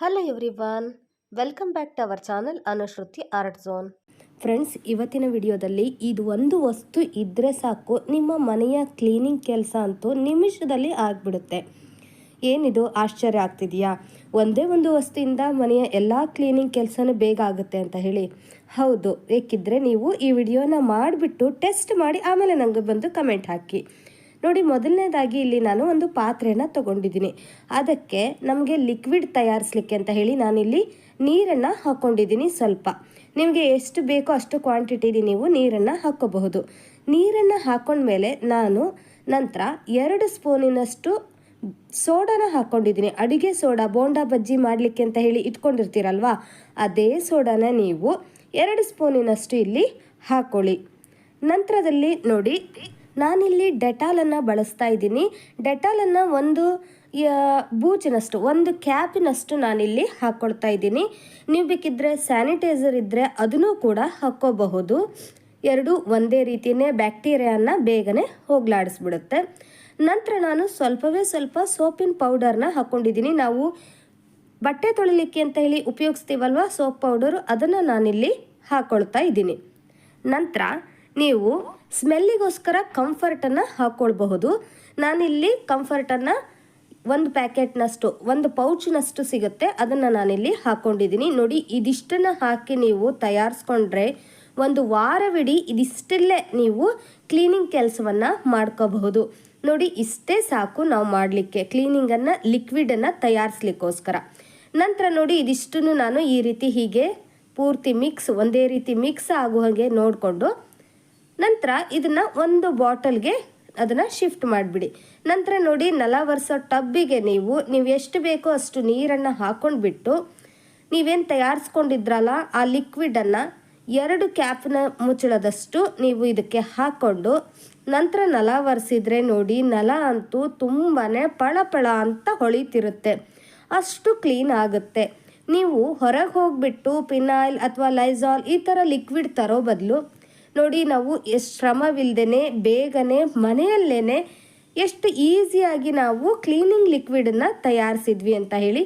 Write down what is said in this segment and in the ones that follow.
Hello everyone welcome back to our channel Anushruti art zone friends ಇವತ್ತಿನ ವಿಡಿಯೋದಲ್ಲಿ ಇದು ಒಂದು ವಸ್ತು ಇದ್ದರೆ ಸಾಕು, ನಿಮ್ಮ ಮನೆಯ ಕ್ಲೀನಿಂಗ್ ಕೆಲಸ ಅಂತೂ ನಿಮಿಷದಲ್ಲಿ ಆಗಿಬಿಡುತ್ತೆ. ಏನಿದು, ಆಶ್ಚರ್ಯ ಆಗ್ತಿದೆಯಾ? ಒಂದೇ ಒಂದು ವಸ್ತುವಿಂದ ಮನೆಯ ಎಲ್ಲ ಕ್ಲೀನಿಂಗ್ ಕೆಲಸನೂ ಬೇಗ ಆಗುತ್ತೆ ಅಂತ ಹೇಳಿ. ಹೌದು ಬೇಕಿದ್ದರೆ ನೀವು ಈ ವಿಡಿಯೋನ ಮಾಡಿಬಿಟ್ಟು ಟೆಸ್ಟ್ ಮಾಡಿ, ಆಮೇಲೆ ನನಗೆ ಬಂದು ಕಮೆಂಟ್ ಹಾಕಿ. ನೋಡಿ, ಮೊದಲನೇದಾಗಿ ಇಲ್ಲಿ ನಾನು ಒಂದು ಪಾತ್ರೆಯನ್ನು ತಗೊಂಡಿದ್ದೀನಿ. ಅದಕ್ಕೆ ನಮಗೆ ಲಿಕ್ವಿಡ್ ತಯಾರಿಸ್ಲಿಕ್ಕೆ ಅಂತ ಹೇಳಿ ನಾನಿಲ್ಲಿ ನೀರನ್ನು ಹಾಕ್ಕೊಂಡಿದ್ದೀನಿ ಸ್ವಲ್ಪ. ನಿಮಗೆ ಎಷ್ಟು ಬೇಕೋ ಅಷ್ಟು ಕ್ವಾಂಟಿಟಿಲಿ ನೀವು ನೀರನ್ನು ಹಾಕ್ಕೋಬಹುದು. ನೀರನ್ನು ಹಾಕ್ಕೊಂಡ್ಮೇಲೆ ನಾನು ನಂತರ ಎರಡು ಸ್ಪೂನಿನಷ್ಟು ಸೋಡಾನ ಹಾಕ್ಕೊಂಡಿದ್ದೀನಿ ಅಡುಗೆ ಸೋಡಾ, ಬೋಂಡಾ ಬಜ್ಜಿ ಮಾಡಲಿಕ್ಕೆ ಅಂತ ಹೇಳಿ ಇಟ್ಕೊಂಡಿರ್ತೀರಲ್ವಾ, ಅದೇ ಸೋಡಾನ ನೀವು ಎರಡು ಸ್ಪೂನಿನಷ್ಟು ಇಲ್ಲಿ ಹಾಕ್ಕೊಳ್ಳಿ ನಂತರದಲ್ಲಿ ನೋಡಿ ನಾನಿಲ್ಲಿ ಡೆಟಾಲನ್ನು ಬಳಸ್ತಾ ಇದ್ದೀನಿ. ಡೆಟಾಲನ್ನು ಒಂದು ಬೂಚಿನಷ್ಟು, ಒಂದು ಕ್ಯಾಪಿನಷ್ಟು ನಾನಿಲ್ಲಿ ಹಾಕ್ಕೊಳ್ತಾ ಇದ್ದೀನಿ. ನೀವು ಬೇಕಿದ್ದರೆ ಸ್ಯಾನಿಟೈಸರ್ ಇದ್ದರೆ ಅದನ್ನು ಕೂಡ ಹಾಕ್ಕೋಬಹುದು. ಎರಡು ಒಂದೇ ರೀತಿಯೇ ಬ್ಯಾಕ್ಟೀರಿಯಾನ ಬೇಗನೆ ಹೋಗ್ಲಾಡಿಸ್ಬಿಡುತ್ತೆ. ನಂತರ ನಾನು ಸ್ವಲ್ಪವೇ ಸ್ವಲ್ಪ ಸೋಪಿನ ಪೌಡರ್ನ ಹಾಕ್ಕೊಂಡಿದ್ದೀನಿ ನಾವು ಬಟ್ಟೆ ತೊಳಿಲಿಕ್ಕೆ ಅಂತ ಹೇಳಿ ಉಪಯೋಗಿಸ್ತೀವಲ್ವ ಸೋಪ್ ಪೌಡರು, ಅದನ್ನು ನಾನಿಲ್ಲಿ ಹಾಕ್ಕೊಳ್ತಾ ಇದ್ದೀನಿ. ನಂತರ ನೀವು ಸ್ಮೆಲ್ಲಿಗೋಸ್ಕರ ಕಂಫರ್ಟನ್ನು ಹಾಕ್ಕೊಳ್ಬಹುದು. ನಾನಿಲ್ಲಿ ಕಂಫರ್ಟನ್ನು ಒಂದು ಪ್ಯಾಕೆಟ್ನಷ್ಟು, ಒಂದು ಪೌಚ್ನಷ್ಟು ಸಿಗುತ್ತೆ. ಅದನ್ನು ನಾನಿಲ್ಲಿ ಹಾಕ್ಕೊಂಡಿದ್ದೀನಿ. ನೋಡಿ, ಇದಿಷ್ಟನ್ನು ಹಾಕಿ ನೀವು ತಯಾರಿಸ್ಕೊಂಡ್ರೆ ಒಂದು ವಾರವಿಡೀ ಇದಿಷ್ಟಲ್ಲೇ ನೀವು ಕ್ಲೀನಿಂಗ್ ಕೆಲಸವನ್ನು ಮಾಡ್ಕೋಬಹುದು. ನೋಡಿ, ಇಷ್ಟೇ ಸಾಕು ನಾವು ಮಾಡಲಿಕ್ಕೆ. ಕ್ಲೀನಿಂಗನ್ನು, ಲಿಕ್ವಿಡನ್ನು ತಯಾರಿಸ್ಲಿಕ್ಕೋಸ್ಕರ. ನಂತರ ನೋಡಿ, ಇದಿಷ್ಟನ್ನು ನಾನು ಈ ರೀತಿ ಹೀಗೆ ಪೂರ್ತಿ ಮಿಕ್ಸ್, ಒಂದೇ ರೀತಿ ಮಿಕ್ಸ್ ಆಗುವ ಹಾಗೆ ನೋಡಿಕೊಂಡು ನಂತರ ಇದನ್ನು ಒಂದು ಬಾಟಲ್ಗೆ ಅದನ್ನು ಶಿಫ್ಟ್ ಮಾಡಿಬಿಡಿ. ನಂತರ ನೋಡಿ ನಲ ಒರೆಸೋ ಟಬ್ಬಿಗೆ ನೀವು ನೀವು ಎಷ್ಟು ಬೇಕೋ ಅಷ್ಟು ನೀರನ್ನು ಹಾಕೊಂಡ್ಬಿಟ್ಟು, ನೀವೇನು ತಯಾರಿಸ್ಕೊಂಡಿದ್ರಲ್ಲ ಆ ಲಿಕ್ವಿಡನ್ನು ಎರಡು ಕ್ಯಾಪ್ನ ಮುಚ್ಚಳದಷ್ಟು ನೀವು ಇದಕ್ಕೆ ಹಾಕ್ಕೊಂಡು ನಂತರ ನಲ ಒರೆಸಿದ್ರೆ ನೋಡಿ ನಲ ಅಂತೂ ತುಂಬಾ ಪಳಪಳ ಅಂತ ಹೊಳಿತಿರುತ್ತೆ. ಅಷ್ಟು ಕ್ಲೀನ್ ಆಗುತ್ತೆ. ನೀವು ಹೊರಗೆ ಹೋಗ್ಬಿಟ್ಟು ಪಿನಾಯ್ಲ್ ಅಥವಾ ಲೈಸಾಲ್ ಈ ಥರ ಲಿಕ್ವಿಡ್ ತರೋ ಬದಲು ನೋಡಿ ನಾವು ಎಷ್ಟು ಶ್ರಮವಿಲ್ಲದೇ ಬೇಗನೆ ಮನೆಯಲ್ಲೇ ಎಷ್ಟು ಈಸಿಯಾಗಿ ನಾವು ಕ್ಲೀನಿಂಗ್ ಲಿಕ್ವಿಡನ್ನು ತಯಾರಿಸಿದ್ವಿ ಅಂತ ಹೇಳಿ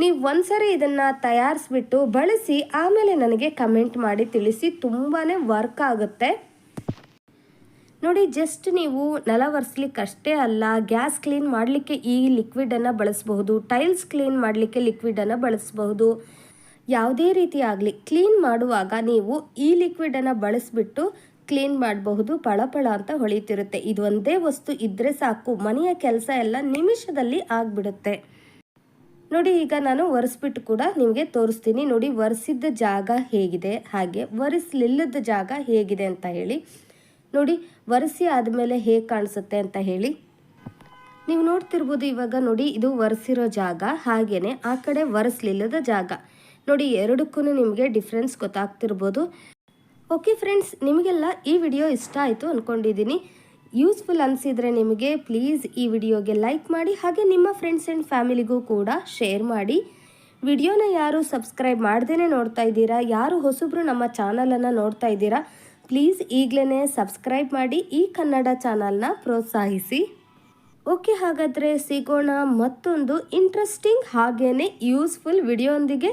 ನೀವು ಒಂದ್ಸರಿ ಇದನ್ನು ತಯಾರಿಸ್ಬಿಟ್ಟು ಬಳಸಿ ಆಮೇಲೆ ನನಗೆ ಕಮೆಂಟ್ ಮಾಡಿ ತಿಳಿಸಿ ತುಂಬಾ ವರ್ಕ್ ಆಗುತ್ತೆ. ನೋಡಿ ಜಸ್ಟ್ ನೀವು ನೆಲ ಒರೆಸ್ಲಿಕ್ಕಷ್ಟೇ ಅಲ್ಲ, ಗ್ಯಾಸ್ ಕ್ಲೀನ್ ಮಾಡಲಿಕ್ಕೆ ಈ ಲಿಕ್ವಿಡನ್ನು ಬಳಸಬಹುದು, ಟೈಲ್ಸ್ ಕ್ಲೀನ್ ಮಾಡಲಿಕ್ಕೆ ಲಿಕ್ವಿಡನ್ನು ಬಳಸಬಹುದು. ಯಾವುದೇ ರೀತಿ ಆಗಲಿ ಕ್ಲೀನ್ ಮಾಡುವಾಗ ನೀವು ಈ ಲಿಕ್ವಿಡನ್ನು ಬಳಸಿಬಿಟ್ಟು ಕ್ಲೀನ್ ಮಾಡಬಹುದು, ಪಳಪಳ ಅಂತ ಹೊಳಿತಿರುತ್ತೆ. ಇದು ಒಂದೇ ವಸ್ತು ಇದ್ದರೆ ಸಾಕು, ಮನೆಯ ಕೆಲಸ ಎಲ್ಲ ನಿಮಿಷದಲ್ಲಿ ಆಗಿಬಿಡುತ್ತೆ. ನೋಡಿ, ಈಗ ನಾನು ಒರೆಸ್ಬಿಟ್ಟು ಕೂಡ ನಿಮಗೆ ತೋರಿಸ್ತೀನಿ. ನೋಡಿ, ಒರೆಸಿದ್ದ ಜಾಗ ಹೇಗಿದೆ, ಹಾಗೆ ಒರೆಸ್ಲಿಲ್ಲದ ಜಾಗ ಹೇಗಿದೆ ಅಂತ ಹೇಳಿ. ನೋಡಿ, ಒರೆಸಿ ಆದಮೇಲೆ ಹೇಗೆ ಕಾಣಿಸುತ್ತೆ ಅಂತ ಹೇಳಿ. ನೀವು ನೋಡ್ತಿರ್ಬೋದು ಇವಾಗ ನೋಡಿ, ಇದು ಒರೆಸಿರೋ ಜಾಗ ಹಾಗೆಯೇ ಆ ಕಡೆ ಒರೆಸ್ಲಿಲ್ಲದ ಜಾಗ. ನೋಡಿ ಎರಡಕ್ಕೂ ನಿಮಗೆ ಡಿಫ್ರೆನ್ಸ್ ಗೊತ್ತಾಗ್ತಿರ್ಬೋದು. ಓಕೆ ಫ್ರೆಂಡ್ಸ್ ನಿಮಗೆಲ್ಲ ಈ ವಿಡಿಯೋ ಇಷ್ಟ ಆಯಿತು ಅಂದ್ಕೊಂಡಿದ್ದೀನಿ ಯೂಸ್ಫುಲ್ ಅನಿಸಿದರೆ ನಿಮಗೆ ಪ್ಲೀಸ್ ಈ ವಿಡಿಯೋಗೆ ಲೈಕ್ ಮಾಡಿ, ಹಾಗೆ ನಿಮ್ಮ ಫ್ರೆಂಡ್ಸ್ ಆ್ಯಂಡ್ ಫ್ಯಾಮಿಲಿಗೂ ಕೂಡ ಶೇರ್ ಮಾಡಿ. ವಿಡಿಯೋನ ಯಾರು ಸಬ್ಸ್ಕ್ರೈಬ್ ಮಾಡ್ದೇ ನೋಡ್ತಾ ಇದ್ದೀರಾ, ಯಾರು ಹೊಸಬ್ರು ನಮ್ಮ ಚಾನಲನ್ನು ನೋಡ್ತಾ ಇದ್ದೀರಾ ಪ್ಲೀಸ್ ಈಗಲೇ ಸಬ್ಸ್ಕ್ರೈಬ್ ಮಾಡಿ, ಈ ಕನ್ನಡ ಚಾನಲ್ನ ಪ್ರೋತ್ಸಾಹಿಸಿ. ಓಕೆ ಹಾಗಾದರೆ ಸಿಗೋಣ ಮತ್ತೊಂದು ಇಂಟ್ರೆಸ್ಟಿಂಗ್ ಹಾಗೇ ಯೂಸ್ಫುಲ್ ವಿಡಿಯೋಂದಿಗೆ